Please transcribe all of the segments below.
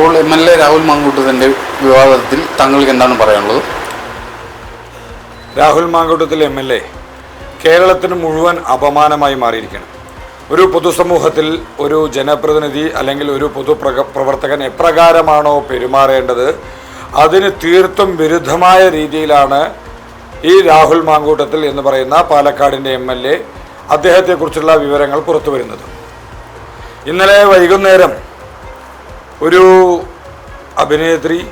ഇപ്പോൾ M L A Rahul മാങ്കൂട്ടത്തിന്റെ വിവാദത്തിൽ താങ്കൾക്ക് എന്താണ് പറയാനുള്ളത്? Rahul Mankoottathil M L A കേരളത്തിന് മുഴുവൻ അപമാനമായി മാറിയിരിക്കണം ഒരു പൊതുസമൂഹത്തിൽ ഒരു ജനപ്രതിനിധി അല്ലെങ്കിൽ ഒരു പൊതു പ്രവർത്തകൻ എപ്രകാരമാണോ പെരുമാറേണ്ടത്? അതിന് തീർത്തും വിരുദ്ധമായ രീതിയിലാണ് ഈ രാഹുൽ മാങ്കൂട്ടത്തിൽ എന്ന് പറയുന്ന പാലക്കാടിന്റെ എം എൽ എ അദ്ദേഹത്തെക്കുറിച്ചുള്ള വിവരങ്ങൾ പുറത്തു വരുന്നത് ഇന്നലെ വൈകുന്നേരം ഒരു അഭിനേത്രി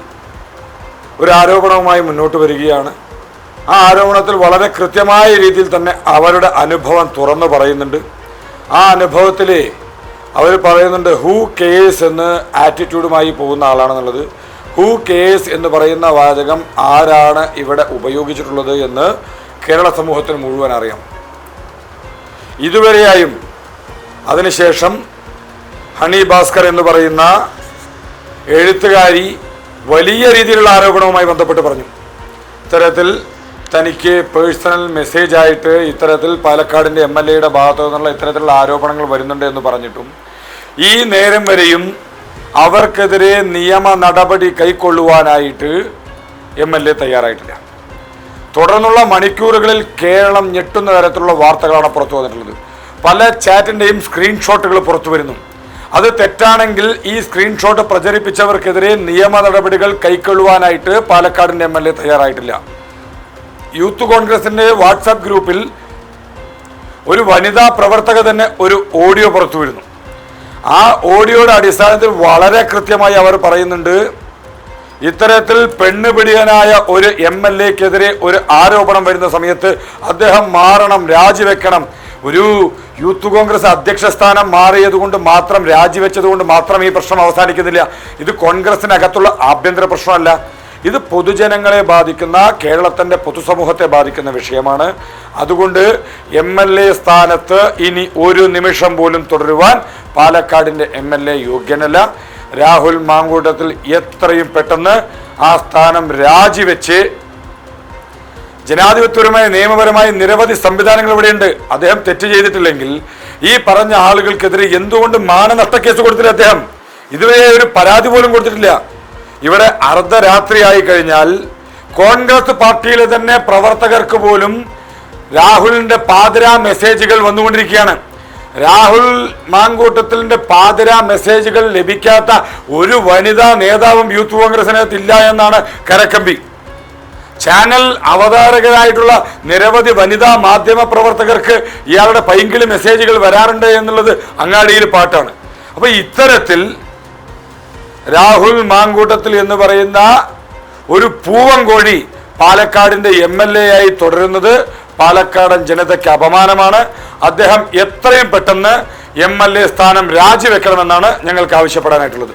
ഒരു ആരോപണവുമായി മുന്നോട്ട് വരികയാണ്. ആ ആരോപണത്തിൽ വളരെ കൃത്യമായ രീതിയിൽ തന്നെ അവരുടെ അനുഭവം തുറന്നു പറയുന്നുണ്ട്. ആ അനുഭവത്തിൽ അവർ പറയുന്നുണ്ട് ഹൂ കേസ് എന്ന് ആറ്റിറ്റ്യൂഡുമായി പോകുന്ന ആളാണെന്നുള്ളത്. ഹൂ കേസ് എന്ന് പറയുന്ന വാചകം ആരാണ് ഇവിടെ ഉപയോഗിച്ചിട്ടുള്ളത് എന്ന് കേരള സമൂഹത്തിന് മുഴുവൻ അറിയാം. ഇതുവരെയായും അതിനുശേഷം ഹണി ഭാസ്കർ എന്ന് പറയുന്ന എഴുത്തുകാരി വലിയ രീതിയിലുള്ള ആരോപണവുമായി ബന്ധപ്പെട്ട് പറഞ്ഞു. ഇത്തരത്തിൽ തനിക്ക് പേഴ്സണൽ മെസ്സേജ് ആയിട്ട് ഇത്തരത്തിൽ പാലക്കാടിന്റെ എം എൽ എയുടെ ഭാഗത്തു നിന്നുള്ള ഇത്തരത്തിലുള്ള ആരോപണങ്ങൾ വരുന്നുണ്ട് എന്ന് പറഞ്ഞിട്ടും ഈ നേരം വരെയും അവർക്കെതിരെ നിയമ നടപടി കൈക്കൊള്ളുവാനായിട്ട് എം എൽ എ തയ്യാറായിട്ടില്ല. തുടർന്നുള്ള മണിക്കൂറുകളിൽ കേരളം ഞെട്ടുന്ന തരത്തിലുള്ള വാർത്തകളാണ് പുറത്തു വന്നിട്ടുള്ളത്. പല ചാറ്റിന്റെയും സ്ക്രീൻഷോട്ടുകൾ പുറത്തു വരുന്നു. അത് തെറ്റാണെങ്കിൽ ഈ സ്ക്രീൻഷോട്ട് പ്രചരിപ്പിച്ചവർക്കെതിരെ നിയമ നടപടികൾ കൈക്കൊള്ളുവാനായിട്ട് പാലക്കാടിന്റെ എം എൽ എ തയ്യാറായിട്ടില്ല. യൂത്ത് കോൺഗ്രസിന്റെ വാട്സാപ്പ് ഗ്രൂപ്പിൽ ഒരു വനിതാ പ്രവർത്തക തന്നെ ഒരു ഓഡിയോ പുറത്തു വരുന്നു. ആ ഓഡിയോയുടെ അടിസ്ഥാനത്തിൽ വളരെ കൃത്യമായി അവർ പറയുന്നുണ്ട് ഇത്തരത്തിൽ പെണ്ണുപിടിയനായ ഒരു എം എൽ എക്കെതിരെ ഒരു ആരോപണം വരുന്ന സമയത്ത് അദ്ദേഹം മാറണം രാജിവെക്കണം ഒരു യൂത്ത് കോൺഗ്രസ് അധ്യക്ഷ സ്ഥാനം മാറിയത് കൊണ്ട് മാത്രം രാജിവെച്ചത് കൊണ്ട് മാത്രം ഈ പ്രശ്നം അവസാനിക്കുന്നില്ല. ഇത് കോൺഗ്രസിനകത്തുള്ള ആഭ്യന്തര പ്രശ്നമല്ല. ഇത് പൊതുജനങ്ങളെ ബാധിക്കുന്ന കേരളത്തിന്റെ പൊതുസമൂഹത്തെ ബാധിക്കുന്ന വിഷയമാണ്. അതുകൊണ്ട് എം എൽ എ സ്ഥാനത്ത് ഇനി ഒരു നിമിഷം പോലും തുടരുവാൻ പാലക്കാടിന്റെ എം എൽ എ യോഗ്യനല്ല. രാഹുൽ മാങ്കൂട്ടത്തിൽ എത്രയും പെട്ടെന്ന് ആ സ്ഥാനം രാജിവെച്ച് ജനാധിപത്യപരമായ നിയമപരമായ നിരവധി സംവിധാനങ്ങൾ ഇവിടെയുണ്ട്. അദ്ദേഹം തെറ്റ് ചെയ്തിട്ടില്ലെങ്കിൽ ഈ പറഞ്ഞ ആളുകൾക്കെതിരെ എന്തുകൊണ്ട് മാനനഷ്ട കേസ് കൊടുത്തില്ല അദ്ദേഹം? ഇതുവരെ ഒരു പരാതി പോലും കൊടുത്തിട്ടില്ല. ഇവിടെ അർദ്ധരാത്രിയായി കഴിഞ്ഞാൽ കോൺഗ്രസ് പാർട്ടിയിലെ തന്നെ പ്രവർത്തകർക്ക് പോലും രാഹുലിന്റെ പാതിരാ മെസ്സേജുകൾ വന്നുകൊണ്ടിരിക്കുകയാണ്. രാഹുൽ മാങ്കൂട്ടത്തിലിന്റെ പാതിരാ മെസ്സേജുകൾ ലഭിക്കാത്ത ഒരു വനിതാ നേതാവും യൂത്ത് കോൺഗ്രസിനകത്ത് ഇല്ല എന്നാണ് കരക്കമ്പി. ചാനൽ അവതാരകരായിട്ടുള്ള നിരവധി വനിതാ മാധ്യമ പ്രവർത്തകർക്ക് ഇയാളുടെ പൈങ്കിളി മെസ്സേജുകൾ വരാറുണ്ട് എന്നുള്ളത് അങ്ങാടിയിൽ പാട്ടാണ്. അപ്പൊ ഇത്തരത്തിൽ രാഹുൽ മാങ്കൂട്ടത്തിൽ എന്ന് പറയുന്ന ഒരു പൂവൻകോഴി പാലക്കാടിന്റെ എം എൽ എ ആയി തുടരുന്നത് പാലക്കാടൻ ജനതയ്ക്ക് അപമാനമാണ്. അദ്ദേഹം എത്രയും പെട്ടെന്ന് എം എൽ എ സ്ഥാനം രാജിവെക്കണമെന്നാണ് ഞങ്ങൾക്ക് ആവശ്യപ്പെടാനായിട്ടുള്ളത്.